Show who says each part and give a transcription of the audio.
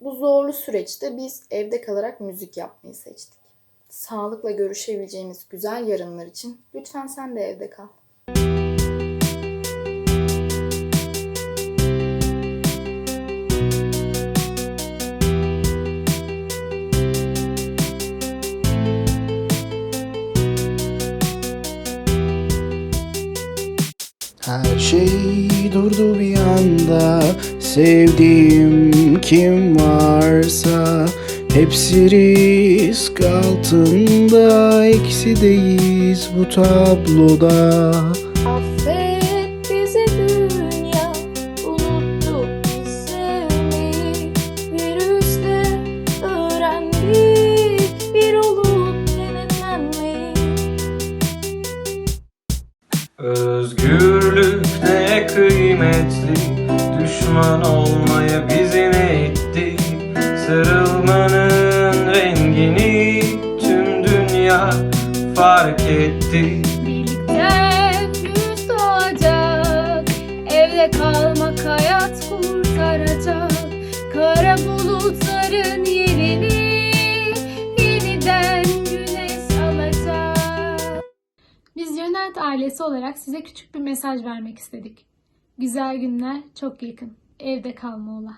Speaker 1: Bu zorlu süreçte biz evde kalarak müzik yapmayı seçtik. Sağlıkla görüşebileceğimiz güzel yarınlar için lütfen sen de evde kal.
Speaker 2: Her şey durdu bir anda Sevdiğim kim varsa Hepsi risk altında Eksideyiz bu tabloda.
Speaker 3: Affet bizi dünya Unuttuk biz sevmeyi Virüste öğrendik Bir olup denetlenmeyi
Speaker 4: Özgürlük ne kıymetli Düşman olmaya bizi ne etti? Sarılmanın rengini Tüm dünya fark etti.
Speaker 3: Birlikte güz doğacak Evde kalmak hayat kurtaracak. Kara bulutların yerini Yeniden güneş alacak.
Speaker 5: Biz Yönelt ailesi olarak size küçük bir mesaj vermek istedik. Güzel günler çok yakın. Evde kalma ola.